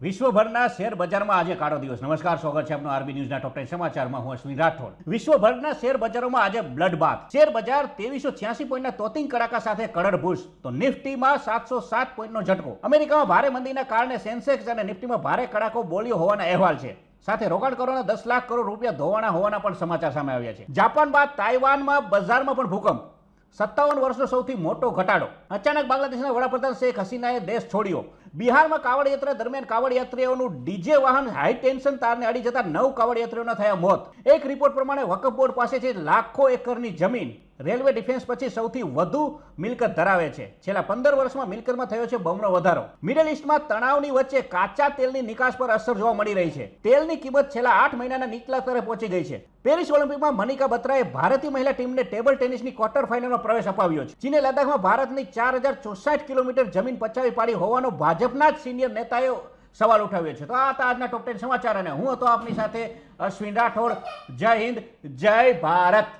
વિશ્વભરના શેર બજારમાં આજે કાળો દિવસ. નમસ્કાર, સ્વાગત છે આપનું આરબી ન્યૂઝના ટોપ ટેન સમાચારમાં. હું અશ્વિન રાઠોડ. વિશ્વભરના શેર બજારોમાં આજે બ્લડ બાથ શેર બજાર ત્રેવીસો છ્યાસી પોઈન્ટના તોતિંગ કડાકા સાથે કડડ ભૂસ. તો નિફ્ટીમાં સાતસો સાત પોઈન્ટનો ઝટકો. અમેરિકામાં ભારે મંદીના કારણે સેન્સેક્સ અને નિફ્ટીમાં ભારે કડાકો બોલ્યો હોવાના અહેવાલ છે. સાથે રોકાણકારોના દસ લાખ કરોડ રૂપિયા ધોવાણા હોવાના પણ સમાચાર સામે આવ્યા છે. જાપાન બાદ તાઇવાનમાં બજારમાં પણ ભૂકંપ. સત્તાવન વર્ષનો સૌથી મોટો ઘટાડો. અચાનક બાંગ્લાદેશના વડાપ્રધાન શેખ હસીનાએ દેશ છોડ્યો. બિહારમાં કાવડ યાત્રા દરમિયાન કાવડ યાત્રીઓનું ડીજે વાહન હાઈ ટેન્શન તારને અડી જતા નવ કાવડ યાત્રીઓના થયા મોત. એક રિપોર્ટ પ્રમાણે વકફ બોર્ડ પાસે છે લાખો એકરની જમીન. રેલવે ડિફેન્સ પછી સૌથી વધુ મિલકત ધરાવે છે. છેલ્લા પંદર વર્ષમાં મિલકતમાં થયો છે બમણો વધારો. મિડલ ઇસ્ટમાં તણાવની વચ્ચે કાચા તેલની નિકાસ પર અસર જોવા મળી રહી છે. તેલની કિંમત છેલ્લા આઠ મહિનાના નીચલા સ્તરે પહોંચી ગઈ છે. પેરિસ ઓલિમ્પિકમાં મનિકા બત્રાએ ભારતીય મહિલા ટીમને ટેબલ ટેનિસની ક્વાર્ટર ફાઇનલમાં પ્રવેશ અપાવ્યો છે. ચીને લદ્દાખમાં ભારતની ચાર હજાર ચોસાઠ કિલોમીટર જમીન પચાવી પાડી હોવાનો ભાજપના જ સિનિયર નેતાએ સવાલ ઉઠાવ્યો છે. તો આ હતા આજના ટોપ ટેન સમાચાર અને હું હતો આપની સાથે અશ્વિન રાઠોડ. જય હિન્દ, જય ભારત.